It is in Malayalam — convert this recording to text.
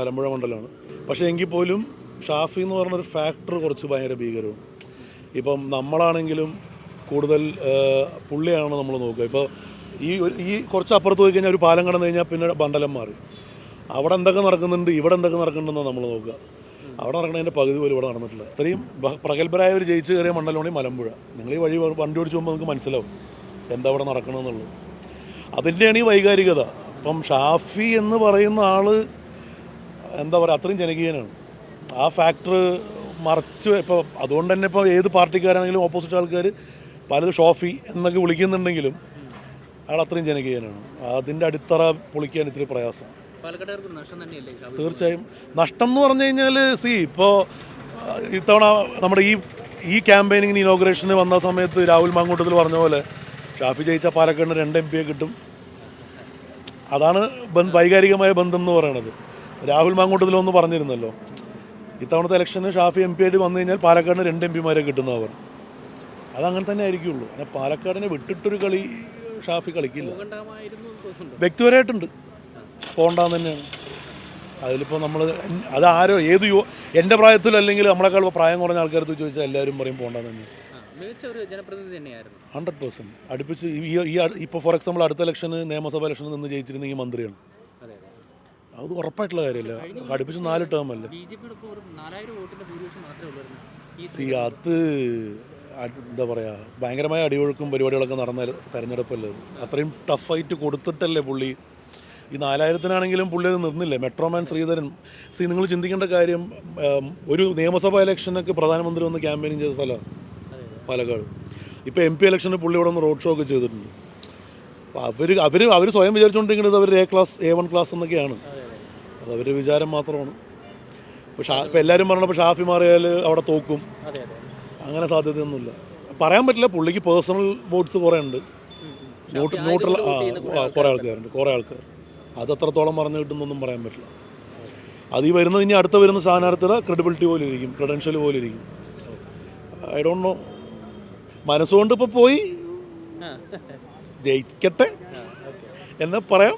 മലമ്പുഴ മണ്ഡലമാണ് പക്ഷേ എങ്കിൽ പോലും ഷാഫി എന്ന് പറഞ്ഞൊരു ഫാക്ടർ കുറച്ച് ഭയങ്കര ഭീകരവും. ഇപ്പം നമ്മളാണെങ്കിലും കൂടുതൽ പുള്ളിയാണ് നമ്മൾ നോക്കുക. ഇപ്പോൾ ഈ ഈ കുറച്ച് അപ്പുറത്ത് പോയി കഴിഞ്ഞാൽ ഒരു പാലം കടന്നു കഴിഞ്ഞാൽ പിന്നെ മണ്ഡലം മാറി. അവിടെ എന്തൊക്കെ നടക്കുന്നുണ്ട് ഇവിടെ എന്തൊക്കെ നടക്കുന്നുണ്ടെന്നാണ് നമ്മൾ നോക്കുക. അവിടെ നടക്കുന്നതിന്റെ പകുതി പോലും ഇവിടെ നടന്നിട്ടില്ല. ഇത്രയും പ്രഗത്ഭരായവർ ജയിച്ച് കയറിയ മണ്ഡലമാണ് മലമ്പുഴ. നിങ്ങൾ ഈ വഴി വണ്ടി ഓടിച്ച് പോകുമ്പോൾ നിങ്ങൾക്ക് മനസ്സിലാവും എന്താ അവിടെ നടക്കണമെന്നുള്ളത്. അതിന്റെയാണ് ഈ വൈകാരികത. അപ്പം ഷാഫി എന്ന് പറയുന്ന ആൾ എന്താ പറയുക അത്രയും ജനകീയനാണ്. ആ ഫാക്ടർ മറച്ച് ഇപ്പോൾ അതുകൊണ്ട് തന്നെ ഇപ്പോൾ ഏത് പാർട്ടിക്കാരാണെങ്കിലും ഓപ്പോസിറ്റ് ആൾക്കാർ പലത് ഷോഫി എന്നൊക്കെ വിളിക്കുന്നുണ്ടെങ്കിലും അയാൾ അത്രയും ജനകീയനാണ്. അതിന്റെ അടിത്തറ പൊളിക്കാൻ ഇത്തിരി പ്രയാസമാണ് തീർച്ചയായും. നഷ്ടം എന്ന് പറഞ്ഞു കഴിഞ്ഞാൽ സി ഇപ്പോൾ ഇത്തവണ നമ്മുടെ ഈ ഈ ക്യാമ്പയിനിങ്ങിന് ഇനോഗ്രേഷന് വന്ന സമയത്ത് രാഹുൽ മാങ്കൂട്ടത്തിൽ പറഞ്ഞ പോലെ ഷാഫി ജയിച്ച പാലക്കാടിന് രണ്ട് എം പിയെ കിട്ടും. അതാണ് വൈകാരികമായ ബന്ധം എന്ന് പറയുന്നത് രാഹുൽ മാങ്കൂട്ടത്തിലൊന്ന് പറഞ്ഞിരുന്നല്ലോ. ഇത്തവണത്തെ ഇലക്ഷന് ഷാഫി എം പി ആയിട്ട് വന്നു കഴിഞ്ഞാൽ പാലക്കാടിന് രണ്ട് എം പിമാരെ കിട്ടുന്നവർ അതങ്ങനെ തന്നെ ആയിരിക്കുള്ളൂ. അങ്ങനെ പാലക്കാടിനെ വിട്ടിട്ടൊരു കളി ഷാഫി കളിക്കില്ല. വ്യക്തിപരമായിട്ടുണ്ട്. പോകണ്ടെന്ന് തന്നെയാണ്. അതിലിപ്പോൾ നമ്മൾ അത് ആരോ ഏത് യുവ എന്റെ പ്രായത്തിൽ അല്ലെങ്കിൽ നമ്മളെക്കാൾ പ്രായം കുറഞ്ഞ ആൾക്കാരത്ത് ചോദിച്ചാൽ എല്ലാവരും പറയും പോകണ്ടെന്ന് തന്നെ ആ, ഒരു ജനപ്രതിനിധി തന്നെയായിരുന്നു. ഹൺഡ്രഡ് പേഴ്സന്റ് അടുപ്പിച്ച് ഈ ഈ ഇപ്പോൾ ഫോർ എക്സാമ്പിൾ അടുത്ത ഇലക്ഷന് നിയമസഭാ ഇലക്ഷനിൽ നിന്ന് ജയിച്ചിരുന്നെങ്കിൽ മന്ത്രിയാണ്. അതെ ഉറപ്പായിട്ടുള്ള കാര്യമല്ല. അടുപ്പിച്ച് നാല് ടേം അല്ലേ? ബി ജെ പിയോടൊപ്പം ഒരു നാലായിരം വോട്ടിന്റെ ഭൂരിപക്ഷം മാത്രമേ ഈ സി അത് എന്താ പറയുക ഭയങ്കരമായ അടിയൊഴുക്കും പരിപാടികളൊക്കെ നടന്ന തെരഞ്ഞെടുപ്പല്ലേ അത്. അത്രയും ടഫായിട്ട് കൊടുത്തിട്ടല്ലേ പുള്ളി? ഈ നാലായിരത്തിനാണെങ്കിലും പുള്ളി അത് നിർന്നില്ലേ? മെട്രോമാൻ ശ്രീധരൻ. സി നിങ്ങൾ ചിന്തിക്കേണ്ട കാര്യം ഒരു നിയമസഭാ ഇലക്ഷനൊക്കെ പ്രധാനമന്ത്രി വന്ന് ക്യാമ്പയിനിങ് ചെയ്ത സ്ഥലമാണ് പാലക്കാട്. ഇപ്പോൾ എം പി ഇലക്ഷന് പുള്ളി ഇവിടെ ഒന്ന് റോഡ് ഷോ ഒക്കെ ചെയ്തിട്ടുണ്ട്. അപ്പോൾ അവർ അവർ അവർ സ്വയം വിചാരിച്ചുകൊണ്ടിരിക്കുന്നത് അവർ A class A one class എന്നൊക്കെയാണ്. അതെ അവരുടെ വിചാരം മാത്രമാണ്. ഇപ്പോൾ ഷാ ഇപ്പോൾ എല്ലാവരും പറഞ്ഞപ്പോൾ ഷാഫി മാറിയാൽ അവിടെ തോക്കും. അങ്ങനെ സാധ്യതയൊന്നുമില്ല. പറയാൻ പറ്റില്ല പുള്ളിക്ക് പേഴ്സണൽ വോട്ട്സ് കുറേ ഉണ്ട്. നോട്ട് ന്യൂട്രൽ ആ കുറേ ആൾക്കാരുണ്ട്. കുറേ ആൾക്കാർ. അത് എത്രത്തോളം പറഞ്ഞു കിട്ടുന്നൊന്നും പറയാൻ പറ്റില്ല. അത് ഈ വരുന്നത് ഇനി അടുത്ത വരുന്ന സ്ഥാനാർത്ഥിയുടെ ക്രെഡിബിലിറ്റി പോലെ ഇരിക്കും ക്രെഡൻഷ്യൽ പോലെ ഇരിക്കും ഐ ഡോണ്ട് നോ മനസ്സുകൊണ്ട് ഇപ്പോൾ പോയി ജയിക്കട്ടെ. എന്ന് പറയാം.